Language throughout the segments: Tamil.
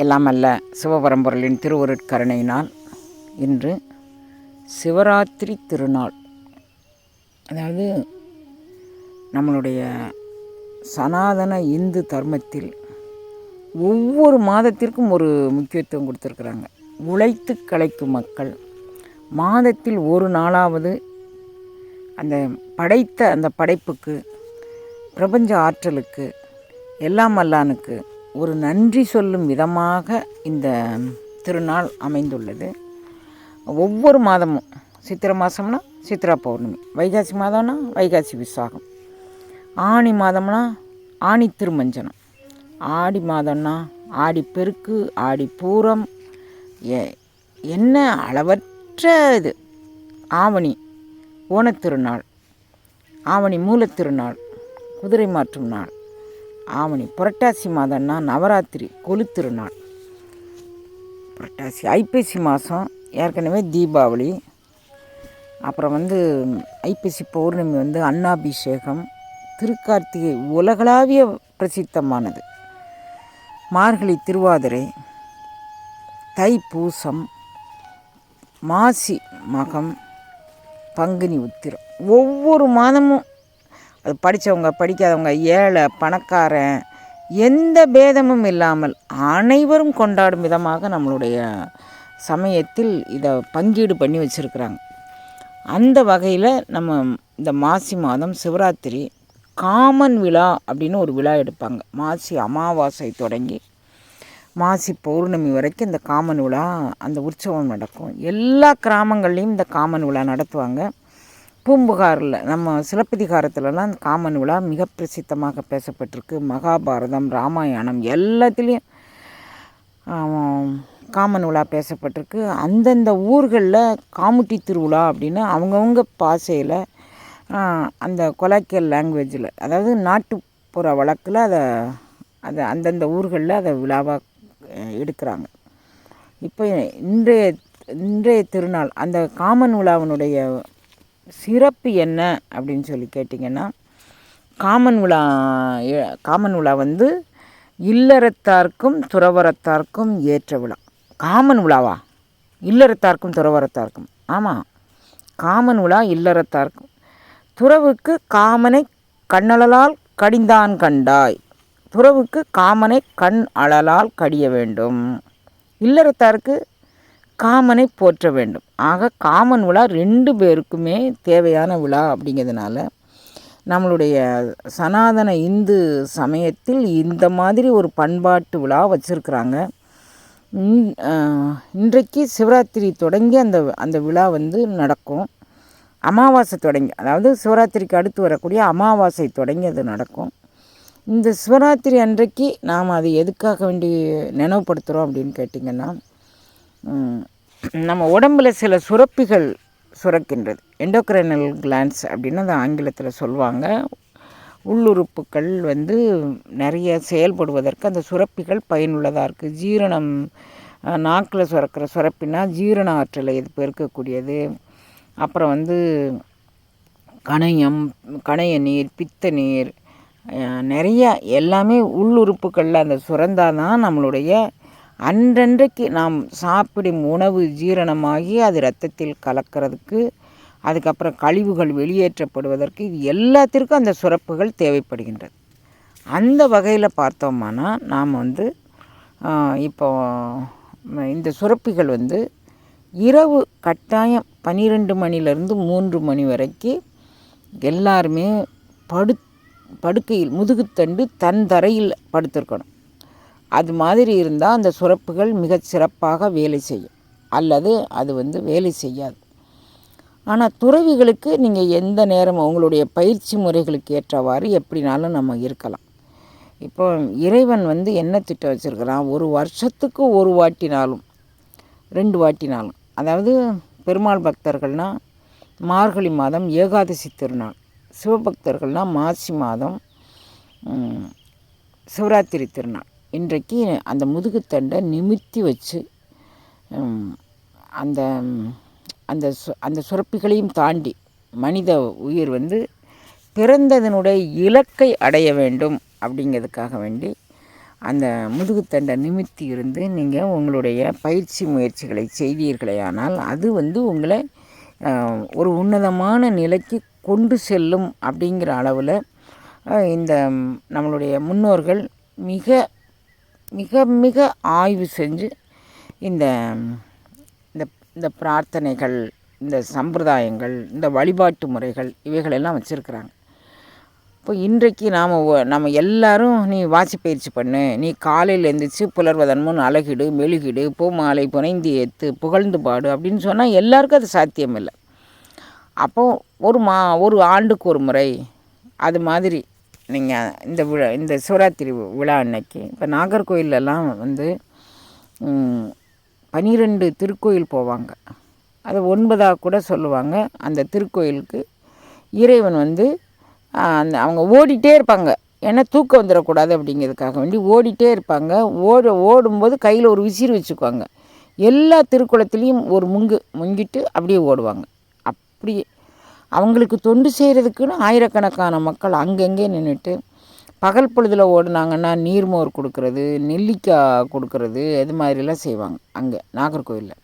எல்லாம் அல்ல சிவபரம்பொருளின் திருவருட்கருணையினால் இன்று சிவராத்திரி திருநாள். அதாவது நம்மளுடைய சனாதன இந்து தர்மத்தில் ஒவ்வொரு மாதத்திற்கும் ஒரு முக்கியத்துவம் கொடுத்துருக்குறாங்க. உழைத்து கலைக்கும் மக்கள். மாதத்தில் ஒரு நாளாவது அந்த படைத்த அந்த படைப்புக்கு பிரபஞ்ச ஆற்றலுக்கு எல்லாம் அல்லானுக்கு ஒரு நன்றி சொல்லும் விதமாக இந்த திருநாள் அமைந்துள்ளது. ஒவ்வொரு மாதமும் சித்திரை மாதம்னா சித்ரா பௌர்ணமி வைகாசி மாதம்னா வைகாசி விசாகம் ஆணி மாதம்னா ஆணி திருமஞ்சனம் ஆடி மாதம்னா ஆடி பெருக்கு ஆடி பூரம் என்ன அளவற்ற இது? ஆவணி ஓணத்திருநாள் ஆவணி மூலத்திருநாள் குதிரை மாற்றும் நாள் ஆவணி புரட்டாசி மாதம்னா நவராத்திரி கொலுத்திருநாள் புரட்டாசி ஐப்பசி மாதம் ஏற்கனவே தீபாவளி. அப்புறம் வந்து ஐப்பசி பௌர்ணமி வந்து அன்னாபிஷேகம். திருக்கார்த்திகை உலகளாவிய பிரசித்தமானது. மார்கழி திருவாதிரை தைப்பூசம் மாசி மகம் பங்குனி உத்திரம். ஒவ்வொரு மாதமும் அது படித்தவங்க படிக்காதவங்க ஏழை பணக்காரன் எந்த பேதமும் இல்லாமல் அனைவரும் கொண்டாடும் விதமாக நம்மளுடைய சமயத்தில் இதை பங்கீடு பண்ணி வச்சுருக்குறாங்க. அந்த வகையில் நம்ம இந்த மாசி மாதம் சிவராத்திரி காமன் விழா அப்படின்னு ஒரு விழா எடுப்பாங்க. மாசி அமாவாசை தொடங்கி மாசி பௌர்ணமி வரைக்கும் இந்த காமன் விழா அந்த உற்சவம் நடக்கும். எல்லா கிராமங்கள்லேயும் இந்த காமன் விழா நடத்துவாங்க. பூம்புகாரில் நம்ம சிலப்பதிகாரத்துலலாம் அந்த காமன் விழா மிக பிரசித்தமாக பேசப்பட்டிருக்கு. மகாபாரதம் ராமாயணம் எல்லாத்துலேயும் காமன் விழா பேசப்பட்டிருக்கு. அந்தந்த ஊர்களில் காமுட்டி திருவிழா அப்படின்னு அவங்கவுங்க பாசையில் அந்த கொலாக்கியல் லாங்குவேஜில் அதாவது நாட்டுப்புற வழக்கில் அதை அதை அந்தந்த ஊர்களில் அதை விழாவாக எடுக்கிறாங்க. இப்போ இன்றைய இன்றைய திருநாள் அந்த காமன் விழாவினுடைய சிறப்பு என்ன அப்படின்னு சொல்லி கேட்டிங்கன்னா காமன் விழா காமன் விழா வந்து இல்லறத்தார்க்கும் துறவரத்தார்க்கும் ஏற்ற விழா. காமன் விழாவா? இல்லறத்தார்க்கும் துறவரத்தார்க்கும் ஆமாம் காமன் விழா இல்லறத்தார்க்கும். துறவுக்கு காமனை கண்ணழலால் கடிந்தான் கண்டாய். துறவுக்கு காமனை கண் அழலால் கடிய வேண்டும். இல்லறத்தாருக்கு காமனை போற்ற வேண்டும். ஆக காமன் விழா ரெண்டு பேருக்குமே தேவையான விழா அப்படிங்கிறதுனால நம்மளுடைய சனாதன இந்து சமயத்தில் இந்த மாதிரி ஒரு பண்பாட்டு விழா வச்சுருக்குறாங்க. இன்றைக்கு சிவராத்திரி தொடங்கி அந்த அந்த விழா வந்து நடக்கும். அமாவாசை தொடங்கி அதாவது சிவராத்திரிக்கு அடுத்து வரக்கூடிய அமாவாசை தொடங்கி அது நடக்கும். இந்த சிவராத்திரி அன்றைக்கு நாம் அதை எதுக்காக வேண்டி நினைவுபடுத்துகிறோம் அப்படின்னு கேட்டிங்கன்னா நம்ம உடம்பில் சில சுரப்பிகள் சுரக்கின்றது. எண்டோக்ரைனல் கிளான்ஸ் அப்படின்னு அந்த ஆங்கிலத்தில் சொல்லுவாங்க. உள்ளுறுப்புகள் வந்து நிறைய செயல்படுவதற்கு அந்த சுரப்பிகள் பயனுள்ளதாக இருக்குது ஜீரணம் நாக்கில் சுரக்கிற சுரப்பினா ஜீரண ஆற்றலை இது பெருக்கக்கூடியது. அப்புறம் வந்து கணையம் கணைய நீர் பித்த நீர் நிறைய எல்லாமே உள்ளுறுப்புகளில் அந்த சுரந்தால் தான் நம்மளுடைய அன்றன்றைக்கு நாம் சாப்பிடும் உணவு ஜீரணமாகி அது ரத்தத்தில் கலக்கிறதுக்கு அதுக்கப்புறம் கழிவுகள் வெளியேற்றப்படுவதற்கு இது எல்லாத்திற்கும் அந்த சுரப்புகள் தேவைப்படுகின்றது. அந்த வகையில் பார்த்தோம்னா நாம் வந்து இப்போ இந்த சுரப்பிகள் வந்து இரவு கட்டாயம் பன்னிரெண்டு மணிலேருந்து மூன்று மணி வரைக்கும் எல்லாருமே படு படுக்கையில் முதுகுத்தண்டு தன் தரையில் படுத்திருக்கணும். அது மாதிரி இருந்தால் அந்த சுரப்புகள் மிகச் சிறப்பாக வேலை செய்யும். அல்லது அது வந்து வேலை செய்யாது. ஆனால் துறவிகளுக்கு நீங்கள் எந்த நேரம் உங்களுடைய பயிற்சி முறைகளுக்கு ஏற்றவாறு எப்படினாலும் நம்ம இருக்கலாம். இப்போ இறைவன் வந்து என்ன திட்டம் வச்சுருக்கிறான்? ஒரு வருஷத்துக்கு ஒரு வாட்டினாலும் ரெண்டு வாட்டினாலும் அதாவது பெருமாள் பக்தர்கள்னால் மார்கழி மாதம் ஏகாதசி திருநாள் சிவபக்தர்கள்னால் மாசி மாதம் சிவராத்திரி திருநாள். இன்றைக்கு அந்த முதுகுத்தண்டை நிமித்தி வச்சு அந்த அந்த சு அந்த சுரப்பிகளையும் தாண்டி மனித உயிர் வந்து பிறந்ததனுடைய இலக்கை அடைய வேண்டும் அப்படிங்கிறதுக்காக வேண்டி அந்த முதுகுத்தண்டை நிமித்தி இருந்து நீங்கள் உங்களுடைய பயிற்சி முயற்சிகளை செய்தீர்களேயானால் அது வந்து உங்களை ஒரு உன்னதமான நிலைக்கு கொண்டு செல்லும் அப்படிங்கிற அளவில் இந்த நம்மளுடைய முன்னோர்கள் மிக மிக மிக ஆய்வு செஞ்சு இந்த இந்த இந்த பிரார்த்தனைகள் இந்த சம்பிரதாயங்கள் இந்த வழிபாட்டு முறைகள் இவைகளெல்லாம் வச்சுருக்குறாங்க. இப்போ இன்றைக்கு நாம் நம்ம எல்லாரும் நீ வாசி பயிற்சி பண்ணு நீ காலையில் எழுந்திரிச்சு புலர்வதன் முன் அழகிடு மெழுகிடு பூ மாலை புனைந்து ஏற்று புகழ்ந்து பாடு அப்படின்னு சொன்னால் எல்லாருக்கும் அது சாத்தியம் இல்லை அப்போது ஒரு மா ஒரு ஆண்டுக்கு ஒரு முறை அது மாதிரி நீங்கள் இந்த விழா இந்த சிவராத்திரி விழா அன்னைக்கு இப்போ நாகர்கோயிலெல்லாம் வந்து பனிரெண்டு திருக்கோயில் போவாங்க. அது ஒன்பதாக கூட சொல்லுவாங்க. அந்த திருக்கோயிலுக்கு இறைவன் வந்து அந்த அவங்க ஓடிட்டே இருப்பாங்க. ஏன்னா தூக்கம் வந்துடக்கூடாது அப்படிங்கிறதுக்காக வேண்டி ஓடிட்டே இருப்பாங்க. ஓட ஓடும்போது கையில் ஒரு விசிறு வச்சுக்குவாங்க. எல்லா திருக்குளத்துலேயும் ஒரு முங்கு முங்கிட்டு அப்படியே ஓடுவாங்க. அப்படியே அவங்களுக்கு தொண்டு செய்கிறதுக்குன்னு ஆயிரக்கணக்கான மக்கள் அங்கங்கே நின்றுட்டு பகல் பொழுதில் ஓடினாங்கன்னா நீர்மோர் கொடுக்கறது நெல்லிக்காய் கொடுக்கறது இது மாதிரிலாம் செய்வாங்க அங்கே நாகர்கோவிலில்.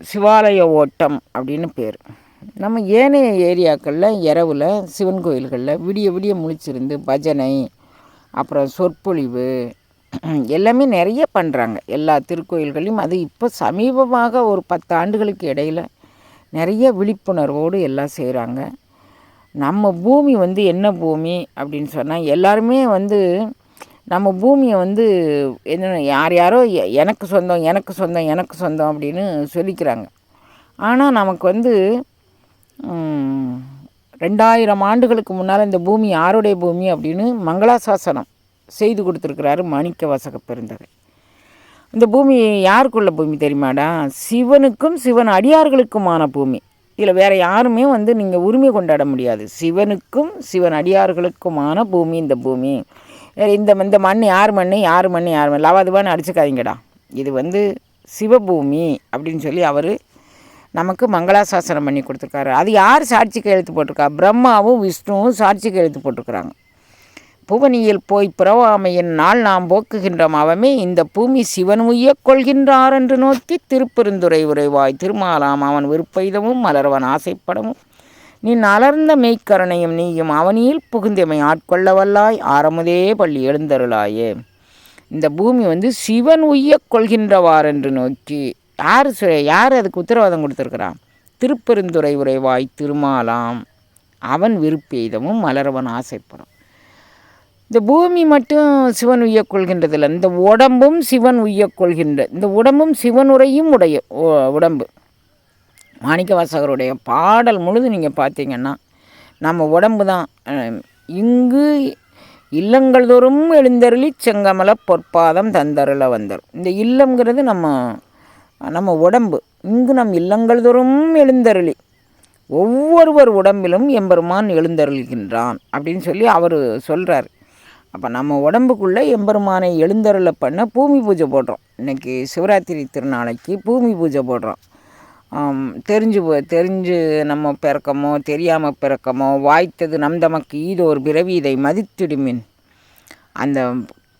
சிவாலய ஓட்டம் அப்படின்னு பேர். நம்ம ஏனைய ஏரியாக்களில் இரவில் சிவன் கோயில்களில் விடிய விடிய முழிச்சிருந்து பஜனை அப்புறம் சொற்பொழிவு எல்லாமே நிறைய பண்ணுறாங்க எல்லா திருக்கோயில்களையும் அது இப்போ சமீபமாக ஒரு பத்து ஆண்டுகளுக்கு இடையில் நிறைய விழிப்புணர்வோடு எல்லாம் செய்கிறாங்க நம்ம பூமி வந்து என்ன பூமி அப்படின்னு சொன்னால் எல்லாருமே வந்து நம்ம பூமியை வந்து என்ன யார் யாரோ எனக்கு சொந்தம் எனக்கு சொந்தம் எனக்கு சொந்தம் அப்படின்னு சொல்லிக்கிறாங்க. ஆனால் நமக்கு வந்து ரெண்டாயிரம் ஆண்டுகளுக்கு முன்னால் இந்த பூமி யாருடைய பூமி அப்படின்னு மங்களாசாசனம் செய்து கொடுத்துருக்கிறாரு மாணிக்க வாசக பெருந்தகை. இந்த பூமி யாருக்குள்ள பூமி தெரியுமாடா? சிவனுக்கும் சிவன் அடியார்களுக்குமான பூமி. இதில் வேறு யாருமே வந்து நீங்கள் உரிமை கொண்டாட முடியாது. சிவனுக்கும் சிவன் அடியார்களுக்குமான பூமி இந்த பூமி. இந்த இந்த மண் யார் மண் யார் மண் யார் மண் லவாதுவான்னு அடிச்சுக்காதீங்கடா. இது வந்து சிவபூமி அப்படின்னு சொல்லி அவர் நமக்கு மங்களாசாசனம் பண்ணி கொடுத்துருக்காரு. அது யார் சாட்சி கையெழுத்து போட்டிருக்கா? பிரம்மாவும் விஷ்ணுவும் சாட்சி கையெழுத்து போட்டிருக்கிறாங்க. புவனியில் போய் பிறவாமையின் நாள் நாம் போக்குகின்றோம் அவமே. இந்த பூமி சிவன் உய்ய கொள்கின்றார் என்று நோக்கி திருப்பெருந்துரை உரைவாய் திருமாலாம் அவன் விருப்பெய்தமும் மலர்வன் ஆசைப்படவும். நீ அலர்ந்த மெய்க்கரணையும் நீயும் அவனியில் புகுந்தமை ஆட்கொள்ளவல்லாய். ஆரமுதே பள்ளி எழுந்தருளாயே. இந்த பூமி வந்து சிவன் உய்ய கொள்கின்றவார் என்று நோக்கி. யார் யார் அதுக்கு உத்தரவாதம் கொடுத்துருக்கிறான்? திருப்பெருந்துரை உரைவாய் திருமாலாம். அவன் விருப்பெய்தமும் மலர்வன் ஆசைப்படும். இந்த பூமி மட்டும் சிவன் உய்யக்கொள்கின்றதில்லை. இந்த உடம்பும் சிவன் உய்யக்கொள்கின்ற இந்த உடம்பும் சிவன் உரையும் உடைய உடம்பு. மாணிக்க வாசகருடைய பாடல் முழுது நீங்கள் பார்த்தீங்கன்னா நம்ம உடம்பு தான். இங்கு இல்லங்கள் தோறும் எழுந்தருளி செங்கமல பொற்பாதம் தந்தருள வந்தர். இந்த இல்லங்கிறது நம்ம நம்ம உடம்பு. இங்கு நம் இல்லங்கள் தோறும் எழுந்தருளி. ஒவ்வொருவர் உடம்பிலும் எம்பெருமான் எழுந்தருள்கின்றான் அப்படின்னு சொல்லி அவர் சொல்கிறார் அப்போ நம்ம உடம்புக்குள்ளே எம்பெருமானை எழுந்தருளை பண்ண பூமி பூஜை போடுறோம். இன்றைக்கி சிவராத்திரி திருநாளைக்கு பூமி பூஜை போடுறோம். தெரிஞ்சு தெரிஞ்சு நம்ம பிறக்கமோ தெரியாமல் பிறக்கமோ வாய்த்தது நம் தமக்கு ஈதோ ஒரு பிறவி இதை மதித்திடுமின். அந்த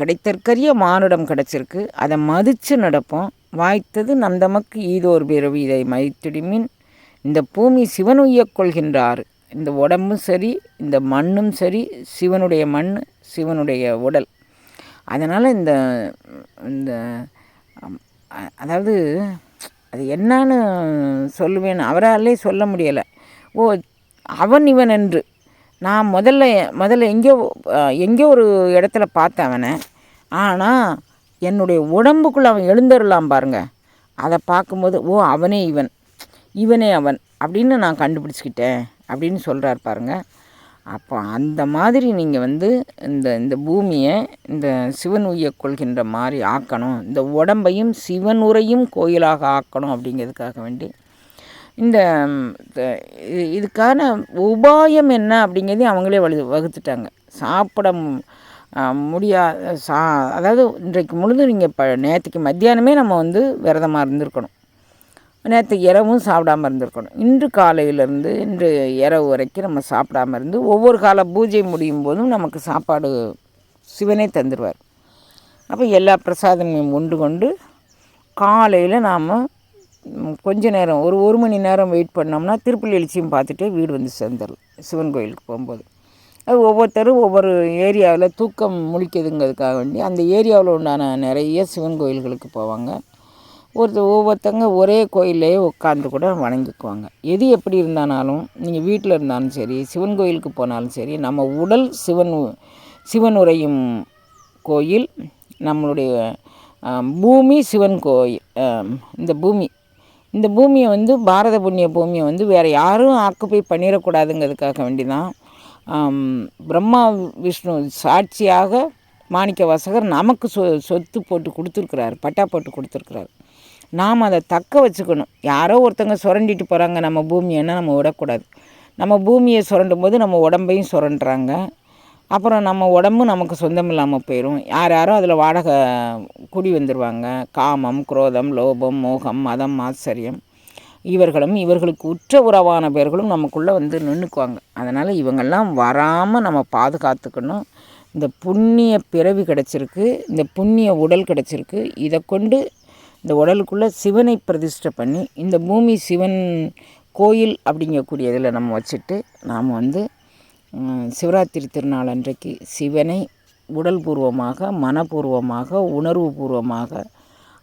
கிடைத்தற்கரிய மானுடம் கிடச்சிருக்கு. அதை மதித்து நடப்போம். வாய்த்தது நம் தமக்கு ஈதோர் பிறவி இதை மதித்திடுமின். இந்த பூமி சிவன் உய்யக் கொள்கின்றார். இந்த உடம்பும் சரி இந்த மண்ணும் சரி சிவனுடைய மண் சிவனுடைய உடல். அதனால் இந்த இந்த அதாவது அது என்னான்னு சொல்லுவேன் அவராலே சொல்ல முடியலை. ஓ அவன் இவன் என்று. நான் முதல்ல முதல்ல எங்கேயோ எங்கேயோ ஒரு இடத்துல பார்த்தேன் அவனை. ஆனால் என்னுடைய உடம்புக்குள்ளே அவன் எழுந்தருலாம் பாருங்க. அதை பார்க்கும்போது ஓ அவனே இவன். இவனே அவன் அப்படின்னு நான் கண்டுபிடிச்சிக்கிட்டேன். அப்படின்னு சொல்கிறார் பாருங்கள் அப்போ அந்த மாதிரி நீங்கள் வந்து இந்த இந்த பூமியை இந்த சிவன் உய கொள்கின்ற மாதிரி ஆக்கணும். இந்த உடம்பையும் சிவன் உரையும் கோயிலாக ஆக்கணும் அப்படிங்கிறதுக்காக வேண்டி. இந்த இதுக்கான உபாயம் என்ன அப்படிங்கிறதையும் அவங்களே வலு வகுத்துட்டாங்க. சாப்பிட முடியா சா அதாவது இன்றைக்கு முழுதும் நீங்கள் இப்போ நேற்றுக்கு மத்தியானமே நம்ம வந்து விரதமாக இருந்திருக்கணும். நேற்று இரவும் சாப்பிடாமல் இருந்திருக்கணும். இன்று காலையிலேருந்து இன்று இரவு வரைக்கும் நம்ம சாப்பிடாமல் இருந்து ஒவ்வொரு கால பூஜை முடியும் போதும் நமக்கு சாப்பாடு சிவனே தந்துடுவார் அப்போ எல்லா பிரசாதமும் உண்டு கொண்டு காலையில் நாம் கொஞ்ச நேரம் ஒரு ஒரு மணி நேரம் வெயிட் பண்ணோம்னா திருப்பள்ளி எழுச்சியும் பார்த்துட்டு வீடு வந்து சேர்ந்துடலாம் சிவன் கோயிலுக்கு போகும்போது. அது ஒவ்வொருத்தரும் ஒவ்வொரு ஏரியாவில் தூக்கம் முழிக்குதுங்கிறதுக்காக வேண்டி அந்த ஏரியாவில் உண்டான நிறைய சிவன் கோயில்களுக்கு போவாங்க. ஒருத்தர் ஒவ்வொருத்தங்க ஒரே கோயிலே உட்காந்து கூட வணங்கிக்குவாங்க. எது எப்படி இருந்தானாலும் நீங்கள் வீட்டில் இருந்தாலும் சரி சிவன் கோயிலுக்கு போனாலும் சரி நம்ம உடல் சிவன் சிவன் உரையும் கோயில் நம்மளுடைய பூமி சிவன் கோயில் இந்த பூமி. இந்த பூமியை வந்து பாரத புண்ணிய பூமியை வந்து வேறு யாரும் ஆக்குப்பை பண்ணிடக்கூடாதுங்கிறதுக்காக வேண்டி தான் பிரம்மா விஷ்ணு சாட்சியாக மாணிக்க வாசகர் நமக்கு சொ சொத்து போட்டு கொடுத்துருக்குறாரு பட்டா போட்டு கொடுத்துருக்குறாரு. நாம் அதை தக்க வச்சுக்கணும். யாரோ ஒருத்தங்க சுரண்டிட்டு போகிறாங்க நம்ம பூமியைன்னா நம்ம விடக்கூடாது. நம்ம பூமியை சுரண்டும் போது நம்ம உடம்பையும் சுரண்டுறாங்க. அப்புறம் நம்ம உடம்பு நமக்கு சொந்தம் இல்லாமல் போயிடும் யார் யாரோ அதில் வாடகை குடி வந்துடுவாங்க காமம் குரோதம் லோபம் மோகம் மதம் ஆச்சரியம். இவர்களும் இவர்களுக்கு உற்ற உறவான பேர்களும் நமக்குள்ளே வந்து நின்றுக்குவாங்க. அதனால் இவங்கெல்லாம் வராமல் நம்ம பாதுகாத்துக்கணும். இந்த புண்ணிய பிறவி கிடச்சிருக்கு இந்த புண்ணிய உடல் கிடச்சிருக்கு. இதை கொண்டு இந்த உடலுக்குள்ளே சிவனை பிரதிஷ்டை பண்ணி இந்த பூமி சிவன் கோயில் அப்படிங்கக்கூடிய இதில் நம்ம வச்சுட்டு நாம் வந்து சிவராத்திரி திருநாள் அன்றைக்கு சிவனை உடல் பூர்வமாக மனப்பூர்வமாக உணர்வு பூர்வமாக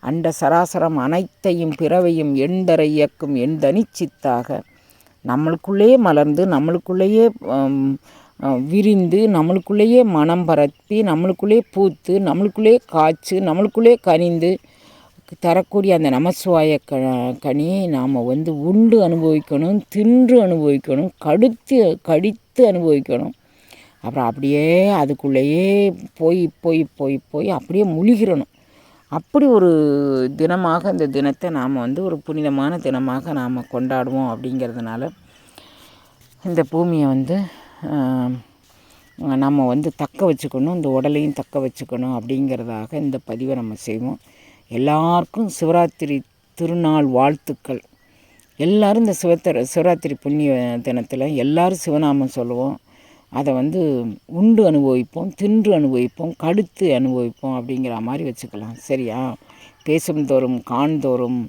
அண்ட சராசரம் அனைத்தையும் பிறவையும் எண்டரை இயக்கும் எண்தனி சித்தாக நம்மளுக்குள்ளேயே மலர்ந்து நம்மளுக்குள்ளேயே விரிந்து நம்மளுக்குள்ளேயே மனம் பரப்பி நம்மளுக்குள்ளேயே பூத்து நம்மளுக்குள்ளேயே காய்ச்சி நம்மளுக்குள்ளேயே கனிந்து தரக்கூடிய அந்த நமசிவாய க கனியை நாம் வந்து உண்டு அனுபவிக்கணும் தின்று அனுபவிக்கணும் கடுத்து கடித்து அனுபவிக்கணும். அப்புறம் அப்படியே அதுக்குள்ளேயே போய் போய் போய் போய் அப்படியே முழுகிறணும். அப்படி ஒரு தினமாக இந்த தினத்தை நாம் வந்து ஒரு புனிதமான தினமாக நாம் கொண்டாடுவோம் அப்படிங்கிறதுனால இந்த பூமியை வந்து நம்ம வந்து தக்க வச்சுக்கணும் இந்த உடலையும் தக்க வச்சுக்கணும் அப்படிங்கிறதாக இந்த பதிவை நம்ம செய்வோம். எல்லாருக்கும் சிவராத்திரி திருநாள் வாழ்த்துக்கள். எல்லோரும் இந்த சிவத்தர சிவராத்திரி புண்ணிய தினத்தில் எல்லோரும் சிவநாமம் சொல்லுவோம். அதை வந்து உண்டு அனுபவிப்போம் தின்று அனுபவிப்போம் கடுத்து அனுபவிப்போம் அப்படிங்கிற மாதிரி வச்சுக்கலாம். சரியா? பேசும் தோறும் காண்தோறும்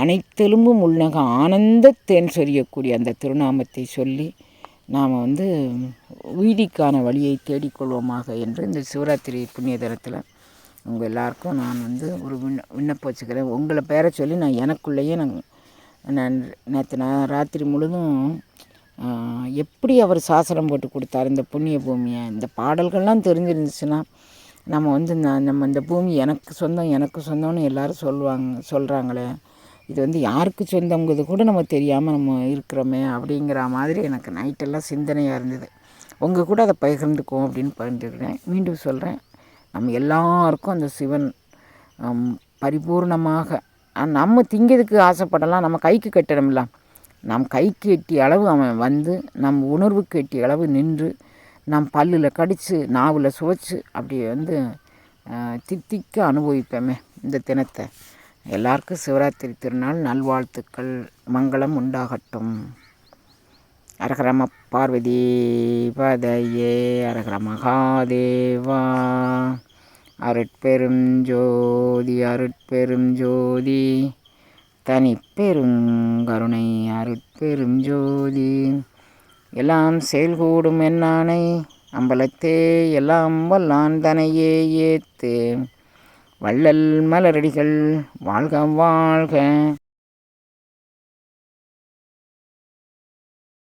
அனைத்தெலும்பும் உள்நக ஆனந்த தேன் சொரியக்கூடிய அந்த திருநாமத்தை சொல்லி நாம் வந்து வீதிக்கான வழியை தேடிக்கொள்வோமாக என்று இந்த சிவராத்திரி புண்ணிய தினத்தில் உங்கள் எல்லாருக்கும் நான் வந்து ஒரு விண்ண விண்ணப்பம் வச்சுக்கிறேன். உங்களை பேரை சொல்லி நான் எனக்குள்ளேயே நான் நான் நேற்று நான் ராத்திரி முழுதும் எப்படி அவர் சாசனம் போட்டு கொடுத்தாரு இந்த புண்ணிய பூமியை? இந்த பாடல்கள்லாம் தெரிஞ்சிருந்துச்சுன்னா நம்ம வந்து நம்ம இந்த பூமி எனக்கு சொந்தம் எனக்கு சொந்தம்னு எல்லோரும் சொல்லுவாங்க சொல்கிறாங்களே இது வந்து யாருக்கு சொந்தங்கிறது கூட நம்ம தெரியாமல் நம்ம இருக்கிறோமே அப்படிங்கிற மாதிரி எனக்கு நைட்டெல்லாம் சிந்தனையாக இருந்தது. உங்கள் கூட அதை பகிர்ந்துக்குவோம் அப்படின்னு பகிர்ந்துக்கிறேன். மீண்டும் சொல்கிறேன் நம்ம எல்லாருக்கும் அந்த சிவன் பரிபூர்ணமாக நம்ம திங்கிறதுக்கு ஆசைப்படலாம் நம்ம கைக்கு கட்டணும்ல நம் கைக்கு எட்டிய அளவு அவன் வந்து நம் உணர்வுக்கு எட்டிய அளவு நின்று நம் பல்லில் கடித்து நாவில் சுவைச்சு அப்படி வந்து தித்திக்க அனுபவிப்போமே இந்த தினத்தை. எல்லாருக்கும் சிவராத்திரி திருநாள் நல்வாழ்த்துக்கள் மங்களம் உண்டாகட்டும். அரகரம பார்வதி பதையே அரகர மகாதேவா அருட்பெரும் ஜோதி அருட்பெரும் ஜோதி. தனிப்பெருங்கருணை அருட்பெரும் ஜோதி. எல்லாம் செயல்கூடும் என்னானை அம்பலத்தே எல்லாம் வல்லான் தனையே ஏத்து. வள்ளல் மலரடிகள் வாழ்க வாழ்க.